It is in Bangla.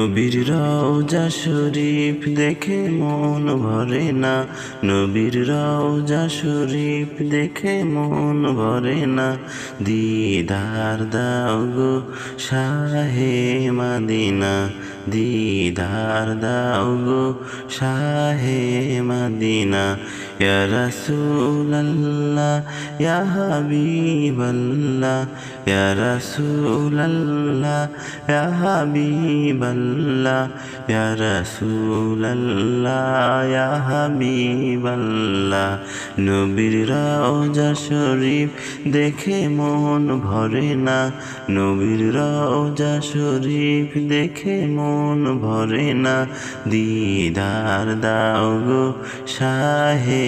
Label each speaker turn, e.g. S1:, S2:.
S1: নবীর রওজা শরীফ দেখে মন ভরে না। নবীর রওজা শরীফ দেখে মন ভরে না। দিদার দাও গো শাহে মাদিনা। দিদার দাও গো শাহে মাদিনা। ইয়া রাসূলাল্লাহ ইয়া হাবিবাল্লাহ ইয়া রাসূলাল্লাহ ইয়া হাবিবাল্লাহ ইয়া রাসূলাল্লাহ ইয়া হাবিবাল্লাহ নবীর রওজা শরীফ দেখে মন ভরে না। নবীর রওজা শরীফ দেখে মন ভরে না। দিদার দাও গো শাহে